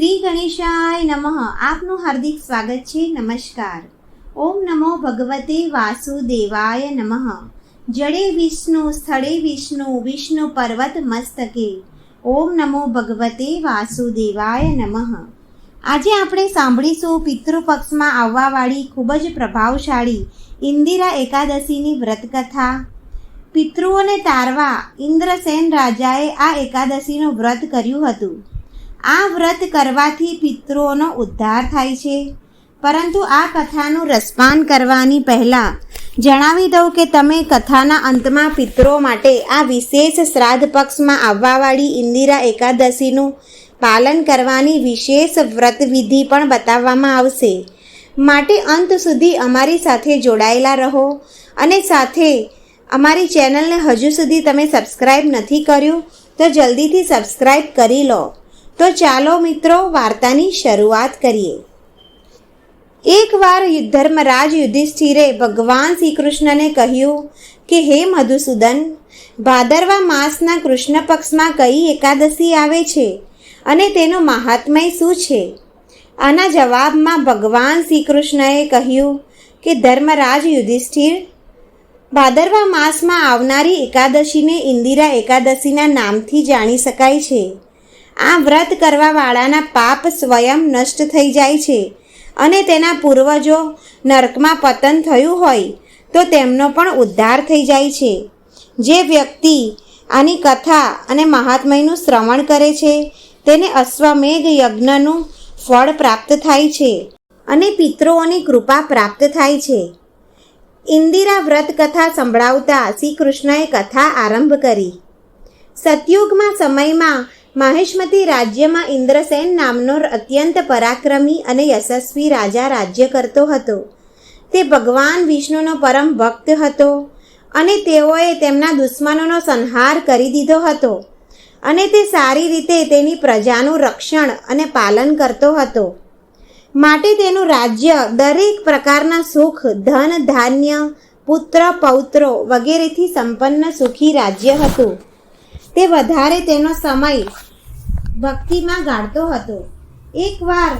શ્રી ગણેશાય નમઃ. આપનું હાર્દિક સ્વાગત છે. નમસ્કાર. ઓમ નમો ભગવતે વાસુદેવાય નમઃ. જડે વિષ્ણુ, સ્થળે વિષ્ણુ વિષ્ણુ પર્વત મસ્તકે. ઓમ નમો ભગવતે વાસુદેવાય નમઃ. આજે આપણે સાંભળીશું પિતૃપક્ષમાં આવવાવાળી ખૂબ જ પ્રભાવશાળી ઇન્દિરા એકાદશીની વ્રતકથા. પિતૃઓને તારવા ઇન્દ્રસેન રાજાએ આ એકાદશીનું વ્રત કર્યું હતું. આ વ્રત કરવાથી પિતૃઓનો ઉદ્ધાર થાય છે. પરંતુ આ કથાનું રસપાન કરવાની પહેલાં જણાવી દઉં કે તમે કથાના અંતમાં પિતૃઓ માટે આ વિશેષ શ્રાદ્ધ પક્ષમાં આવવાવાળી ઇન્દિરા એકાદશીનું પાલન કરવાની વિશેષ વ્રતવિધિ પણ બતાવવામાં આવશે. માટે અંત સુધી અમારી સાથે જોડાયેલા રહો અને સાથે અમારી ચેનલને હજુ સુધી તમે સબસ્ક્રાઈબ નથી કર્યું તો જલ્દીથી સબસ્ક્રાઈબ કરી લો. તો ચાલો મિત્રો વાર્તાની શરૂઆત કરીએ. એકવાર ધર્મરાજ યુધિષ્ઠિરે ભગવાન શ્રી કૃષ્ણને કહ્યું કે, હે મધુસૂદન, ભાદરવા માસના કૃષ્ણ પક્ષમાં કઈ એકાદશી આવે છે અને તેનું મહાત્મય શું છે? આના જવાબમાં ભગવાન શ્રી કૃષ્ણએ કહ્યું કે, ધર્મરાજ યુધિષ્ઠિર, ભાદરવા માસમાં આવનારી એકાદશીને ઇન્દિરા એકાદશીના નામથી જાણી શકાય છે. આ વ્રત કરવાવાળાના પાપ સ્વયં નષ્ટ થઈ જાય છે. અને તેના પૂર્વજો નરકમાં પતન થયું હોય, તો તેમનો પણ ઉદ્ધાર થઈ જાય છે. જે વ્યક્તિ આની કથા અને મહાત્મયનું શ્રવણ કરે છે, તેને અશ્વમેઘ યજ્ઞનું ફળ પ્રાપ્ત થાય છે અને પિતૃઓની કૃપા પ્રાપ્ત થાય છે. ઇન્દિરા વ્રત કથા સંભળાવતા શ્રી કૃષ્ણએ કથા આરંભ કરી. સતયુગમાં સમયમાં માહેશમતી રાજ્યમાં ઇન્દ્રસેન નામનો અત્યંત પરાક્રમી અને યશસ્વી રાજા રાજ્ય કરતો હતો. તે ભગવાન વિષ્ણુનો પરમ ભક્ત હતો અને તેઓએ તેમના દુશ્મનોનો સંહાર કરી દીધો હતો અને તે સારી રીતે તેની પ્રજાનું રક્ષણ અને પાલન કરતો હતો. માટે તેનું રાજ્ય દરેક પ્રકારના સુખ, ધન, ધાન્ય, પુત્ર, પૌત્રો વગેરેથી સંપન્ન સુખી રાજ્ય હતું. તે વધારે તેનો સમય ભક્તિમાં ગાળતો હતો. એકવાર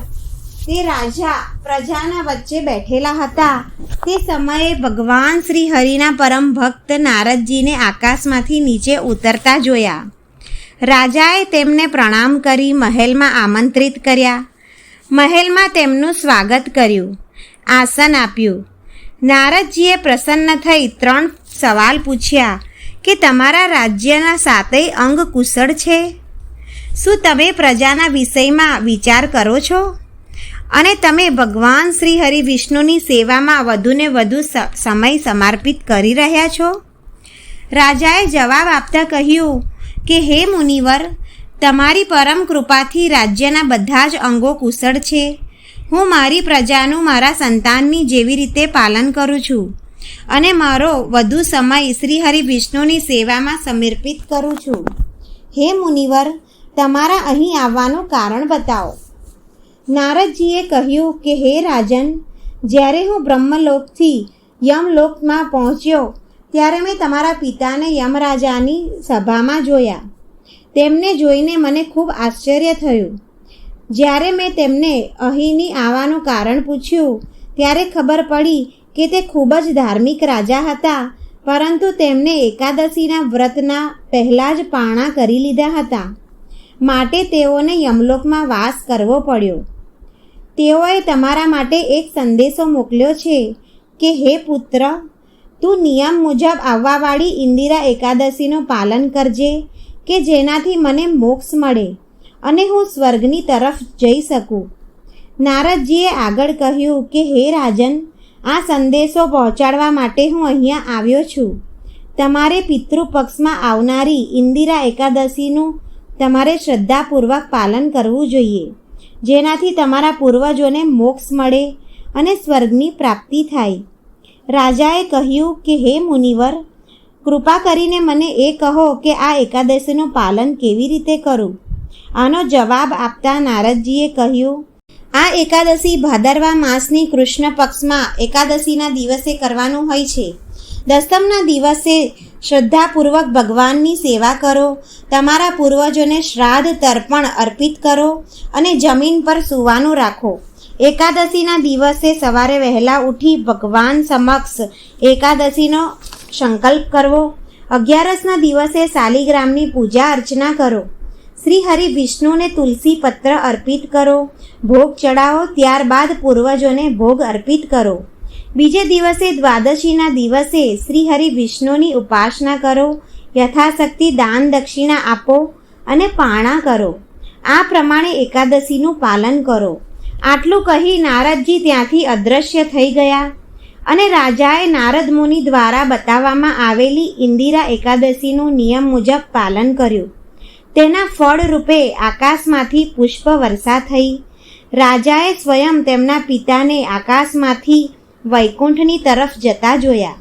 તે રાજા પ્રજાના વચ્ચે બેઠેલા હતા. તે સમયે ભગવાન શ્રી હરિના પરમ ભક્ત નારદજીને આકાશમાંથી નીચે ઉતરતા જોયા. રાજાએ તેમને પ્રણામ કરી મહેલમાં આમંત્રિત કર્યા. મહેલમાં તેમનું સ્વાગત કર્યું. આસન આપ્યું. નારદજીએ પ્રસન્ન થઈ ત્રણ સવાલ પૂછ્યા કે તમારા રાજ્યના સાતેય અંગ કુશળ છે? શું તમે પ્રજાના વિષયમાં વિચાર કરો છો? અને તમે ભગવાન શ્રી હરિ વિષ્ણુની સેવામાં વધુને વધુ સમય સમર્પિત કરી રહ્યા છો? રાજાએ જવાબ આપતા કહ્યું કે, હે મુનિવર, તમારી પરમ કૃપાથી રાજ્યના બધા જ અંગો કુશળ છે. હું મારી પ્રજાનું મારા સંતાનની જેવી રીતે પાલન કરું છું અને મારો વધુ સમય શ્રી હરિ વિષ્ણુની સેવામાં સમર્પિત કરું છું. હે મુનિવર તમારા અહીં આવવાનું કારણ બતાવો. નારદજીએ કહ્યું કે, હે રાજન, જ્યારે હું બ્રહ્મલોકથી યમલોકમાં પહોંચ્યો, ત્યારે મેં તમારા પિતાને યમરાજાની સભામાં જોયા. તેમને જોઈને મને ખૂબ આશ્ચર્ય થયું. જ્યારે મેં તેમને અહીંની આવવાનું કારણ પૂછ્યું, ત્યારે ખબર પડી કે તે ખૂબ જ ધાર્મિક રાજા હતા, પરંતુ તેમને એકાદશીના વ્રતના પહેલાં જ પાણા કરી લીધા હતા. માટે તેઓને યમલોકમાં વાસ કરવો પડ્યો. તેઓએ તમારા માટે એક સંદેશો મોકલ્યો છે કે, હે પુત્ર, તું નિયમ મુજબ આવવાવાળી ઇન્દિરા એકાદશીનું પાલન કરજે, કે જેનાથી મને મોક્ષ મળે અને હું સ્વર્ગની તરફ જઈ શકું. નારદજીએ આગળ કહ્યું કે, હે રાજન, આ સંદેશો પહોંચાડવા માટે હું અહીંયા આવ્યો છું. તમારે પિતૃપક્ષમાં આવનારી ઇન્દિરા એકાદશીનું તમારે શ્રદ્ધાપૂર્વક પાલન કરવું જોઈએ. જેનાથી તમારા પૂર્વજોને મોક્ષ મળે અને સ્વર્ગની પ્રાપ્તિ થાય. રાજાએ કહ્યું કે, હે મુનિવર, કૃપા કરીને મને એ કહો કે આ એકાદશીનું પાલન કેવી રીતે કરું. આનો જવાબ આપતા નારદજીએ કહ્યું, આ એકાદશી ભાદરવા માસની કૃષ્ણ પક્ષમાં એકાદશીના દિવસે કરવાનું હોય છે. દસમના દિવસે શ્રદ્ધાપૂર્વક ભગવાનની સેવા કરો, તમારા પૂર્વજોને શ્રાદ્ધ તર્પણ અર્પિત કરો અને જમીન પર સૂવાનું રાખો. એકાદશીના દિવસે સવારે વહેલા ઉઠી ભગવાન સમક્ષ એકાદશીનો સંકલ્પ કરવો. અગિયારસના દિવસે શાલિગ્રામની પૂજા અર્ચના કરો. શ્રી હરિ વિષ્ણુને તુલસી પત્ર અર્પિત કરો. ભોગ ચડાવો ત્યારબાદ પૂર્વજોને ભોગ અર્પિત કરો. બીજે દિવસે દ્વાદશીના દિવસે શ્રી હરિ વિષ્ણુની ઉપાસના કરો, યથાશક્તિ દાન દક્ષિણા આપો અને પારણા કરો. આ પ્રમાણે એકાદશીનું પાલન કરો. આટલું કહી નારદજી ત્યાંથી અદૃશ્ય થઈ ગયા અને રાજાએ નારદ મુનિ દ્વારા બતાવવામાં આવેલી ઇન્દિરા એકાદશીનું નિયમ મુજબ પાલન કર્યું. તેના ફળ રૂપે આકાશમાંથી પુષ્પ વર્ષા થઈ. રાજાએ સ્વયં તેમના પિતાને આકાશમાંથી વૈકુંઠની તરફ જતા જોયા.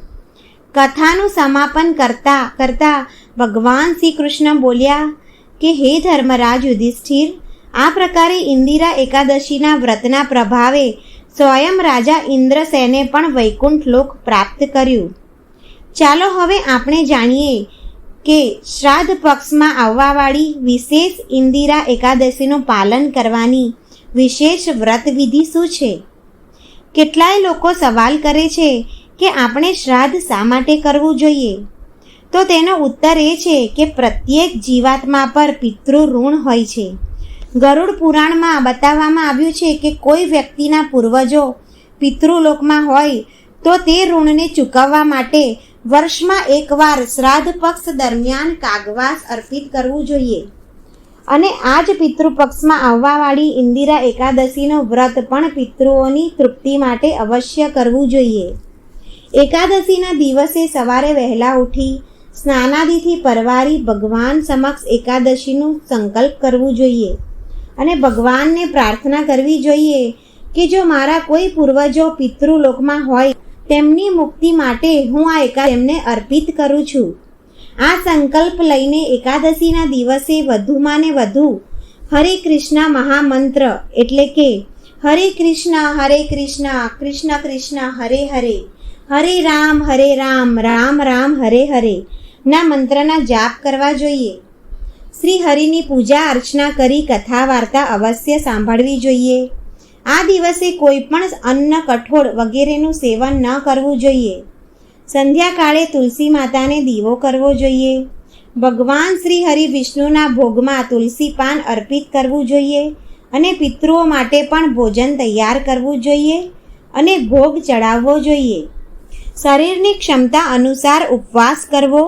કથાનું સમાપન કરતા કરતા ભગવાન શ્રી કૃષ્ણ બોલ્યા કે, હે ધર્મરાજ યુધિષ્ઠિર, આ પ્રકારે ઇન્દિરા એકાદશીના વ્રતના પ્રભાવે સ્વયં રાજા ઇન્દ્રસેને પણ વૈકુંઠ લોક પ્રાપ્ત કર્યું. ચાલો હવે આપણે જાણીએ કે શ્રાદ્ધ પક્ષમાં આવવાવાળી વિશેષ ઇન્દિરા એકાદશીનું પાલન કરવાની વિશેષ વ્રત વિધિ શું છે? કેટલાય લોકો સવાલ કરે છે કે આપણે શ્રાદ્ધ શા માટે કરવું જોઈએ? તો તેનો ઉત્તર એ છે કે પ્રત્યેક જીવાત્મા પર પિતૃ ઋણ હોય છે. ગરુડ પુરાણમાં બતાવવામાં આવ્યું છે કે કોઈ વ્યક્તિના પૂર્વજો પિતૃલોકમાં હોય તો તે ઋણને ચૂકવવા માટે વર્ષમાં એકવાર શ્રાદ્ધ પક્ષ દરમિયાન કાગવાસ અર્પિત કરવું જોઈએ. અને આ જ પિતૃપક્ષમાં આવવાવાળી ઇન્દિરા એકાદશીનો વ્રત પણ પિતૃઓની તૃપ્તિ માટે અવશ્ય કરવું જોઈએ. એકાદશીના દિવસે સવારે વહેલા ઉઠી, સ્નાનાદિથી પરવારી ભગવાન સમક્ષ એકાદશીનું સંકલ્પ કરવું જોઈએ. અને ભગવાનને પ્રાર્થના કરવી જોઈએ કે જો મારા કોઈ પૂર્વજો પિતૃલોકમાં હોય, તેમની મુક્તિ માટે હું આ એકા તેમને અર્પિત કરું છું. આ સંકલ્પ લઈને એકાદશીના દિવસે વધુમાં ને વધુ હરે કૃષ્ણ મહામંત્ર એટલે કે હરે કૃષ્ણ હરે કૃષ્ણ કૃષ્ણ કૃષ્ણ, હરે હરે હરે રામ હરે રામ રામ રામ, હરે હરે ના મંત્રના જાપ કરવા જોઈએ. શ્રી હરિની પૂજા અર્ચના કરી કથા વાર્તા અવશ્ય સાંભળવી જોઈએ. આ દિવસે કોઈ પણ અન્ન કઠોળ વગેરેનું સેવન ન કરવું જોઈએ. સંધ્યાકાળે તુલસી માતાને દીવો કરવો જોઈએ. ભગવાન શ્રી હરિ વિષ્ણુના ભોગમાં તુલસી પાન અર્પિત કરવું જોઈએ અને પિતૃઓ માટે પણ ભોજન તૈયાર કરવું જોઈએ અને ભોગ ચડાવવો જોઈએ. શરીરની ક્ષમતા અનુસાર ઉપવાસ કરવો,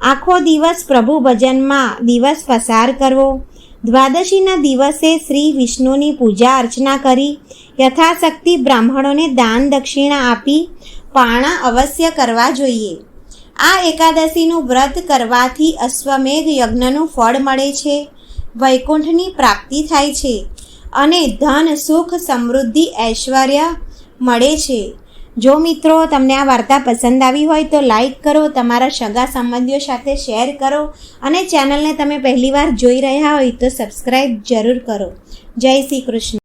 આખો દિવસ પ્રભુ ભજનમાં દિવસ પસાર કરવો, દ્વાદશીના દિવસે શ્રી વિષ્ણુની પૂજા અર્ચના કરી, યથાશક્તિ બ્રાહ્મણોને દાન દક્ષિણા આપી પારણા અવશ્ય કરવા જોઈએ. આ એકાદશીનું વ્રત કરવાથી અશ્વમેઘ યજ્ઞનું ફળ મળે છે. વૈકુંઠની પ્રાપ્તિ થાય છે અને ધન, સુખ, સમૃદ્ધિ, ઐશ્વર્ય મળે છે. જો મિત્રો તમને આ વાર્તા પસંદ આવી હોય તો લાઈક કરો, તમારા સગા સંબંધીઓ સાથે શેર કરો અને ચેનલને તમે પહેલીવાર જોઈ રહ્યા હોય તો સબસ્ક્રાઈબ જરૂર કરો. જય શ્રી કૃષ્ણ.